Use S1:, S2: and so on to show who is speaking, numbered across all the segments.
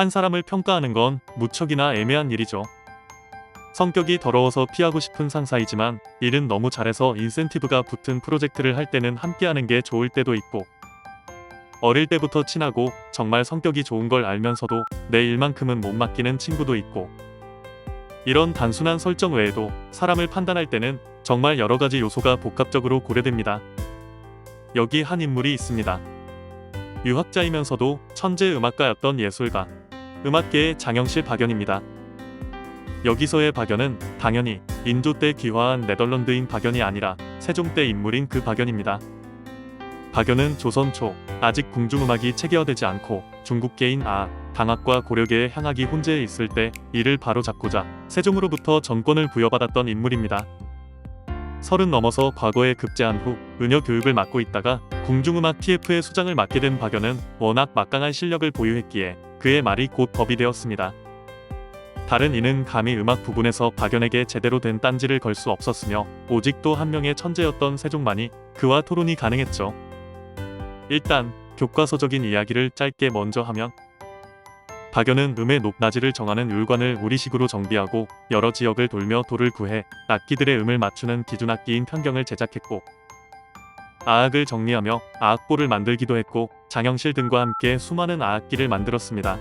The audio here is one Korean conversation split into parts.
S1: 한 사람을 평가하는 건 무척이나 애매한 일이죠. 성격이 더러워서 피하고 싶은 상사이지만 일은 너무 잘해서 인센티브가 붙은 프로젝트를 할 때는 함께하는 게 좋을 때도 있고 어릴 때부터 친하고 정말 성격이 좋은 걸 알면서도 내 일만큼은 못 맡기는 친구도 있고 이런 단순한 설정 외에도 사람을 판단할 때는 정말 여러 가지 요소가 복합적으로 고려됩니다. 여기 한 인물이 있습니다. 유학자이면서도 천재 음악가였던 예술가, 음악계의 장영실 박연입니다. 여기서의 박연은 당연히 인조 때 귀화한 네덜란드인 박연이 아니라 세종 때 인물인 그 박연입니다. 박연은 조선 초 아직 궁중음악이 체계화되지 않고 중국계인 아 당학과 고려계의 향학이 혼재해 있을 때 이를 바로잡고자 세종으로부터 정권을 부여받았던 인물입니다. 서른 넘어서 과거에 급제한 후 은여 교육을 맡고 있다가 궁중음악 TF의 수장을 맡게 된 박연은 워낙 막강한 실력을 보유했기에 그의 말이 곧 법이 되었습니다. 다른 이는 감히 음악 부분에서 박연에게 제대로 된 딴지를 걸 수 없었으며 오직 또 한 명의 천재였던 세종만이 그와 토론이 가능했죠. 일단 교과서적인 이야기를 짧게 먼저 하면 박연은 음의 높낮이를 정하는 율관을 우리식으로 정비하고 여러 지역을 돌며 돌을 구해 악기들의 음을 맞추는 기준 악기인 편경을 제작했고 아악을 정리하며 아악보를 만들기도 했고 장영실 등과 함께 수많은 아악기를 만들었습니다.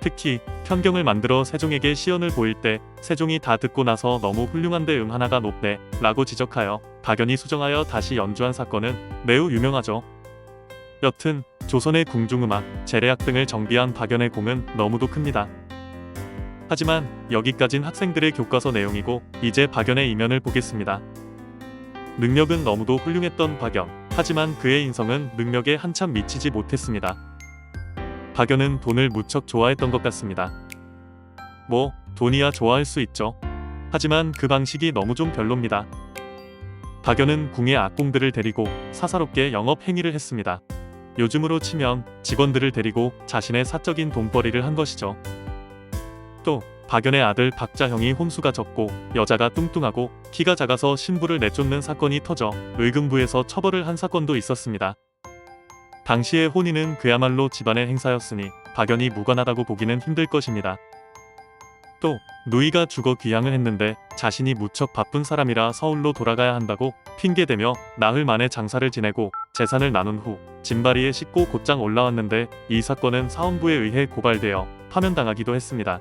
S1: 특히 편경을 만들어 세종에게 시연을 보일 때 세종이 다 듣고 나서 너무 훌륭한데 음 하나가 높네 라고 지적하여 박연이 수정하여 다시 연주한 사건은 매우 유명하죠. 여튼 조선의 궁중음악, 재래악 등을 정비한 박연의 공은 너무도 큽니다. 하지만 여기까진 학생들의 교과서 내용이고 이제 박연의 이면을 보겠습니다. 능력은 너무도 훌륭했던 박연. 하지만 그의 인성은 능력에 한참 미치지 못했습니다. 박연은 돈을 무척 좋아했던 것 같습니다. 뭐 돈이야 좋아할 수 있죠. 하지만 그 방식이 너무 좀 별로입니다. 박연은 궁의 악공들을 데리고 사사롭게 영업 행위를 했습니다. 요즘으로 치면 직원들을 데리고 자신의 사적인 돈벌이를 한 것이죠. 또 박연의 아들 박자형이 혼수가 적고 여자가 뚱뚱하고 키가 작아서 신부를 내쫓는 사건이 터져 의금부에서 처벌을 한 사건도 있었습니다. 당시의 혼인은 그야말로 집안의 행사였으니 박연이 무관하다고 보기는 힘들 것입니다. 또 누이가 죽어 귀향을 했는데 자신이 무척 바쁜 사람이라 서울로 돌아가야 한다고 핑계대며 나흘 만에 장사를 지내고 재산을 나눈 후 짐바리에 싣고 곧장 올라왔는데 이 사건은 사원부에 의해 고발되어 파면당하기도 했습니다.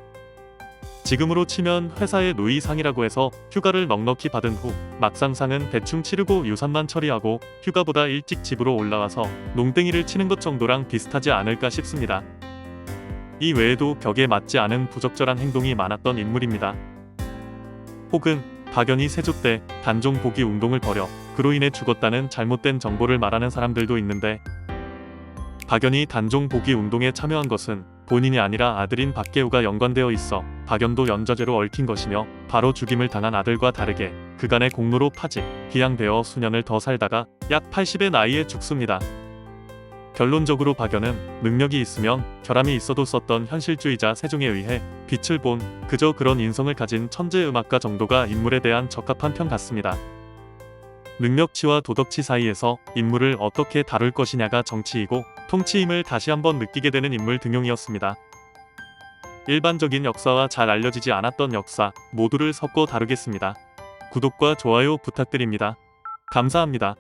S1: 지금으로 치면 회사의 누이 상이라고 해서 휴가를 넉넉히 받은 후 막상 상은 대충 치르고 유산만 처리하고 휴가보다 일찍 집으로 올라와서 농땡이를 치는 것 정도랑 비슷하지 않을까 싶습니다. 이 외에도 격에 맞지 않은 부적절한 행동이 많았던 인물입니다. 혹은 박연이 세조 때 단종 복위 운동을 벌여 그로 인해 죽었다는 잘못된 정보를 말하는 사람들도 있는데 박연이 단종 복위 운동에 참여한 것은 본인이 아니라 아들인 박계우가 연관되어 있어 박연도 연좌죄로 얽힌 것이며 바로 죽임을 당한 아들과 다르게 그간의 공로로 파직, 귀양되어 수년을 더 살다가 약 80의 나이에 죽습니다. 결론적으로 박연은 능력이 있으면 결함이 있어도 썼던 현실주의자 세종에 의해 빛을 본 그저 그런 인성을 가진 천재 음악가 정도가 인물에 대한 적합한 평 같습니다. 능력치와 도덕치 사이에서 인물을 어떻게 다룰 것이냐가 정치이고 통치임을 다시 한번 느끼게 되는 인물 등용이었습니다. 일반적인 역사와 잘 알려지지 않았던 역사 모두를 섞어 다루겠습니다. 구독과 좋아요 부탁드립니다. 감사합니다.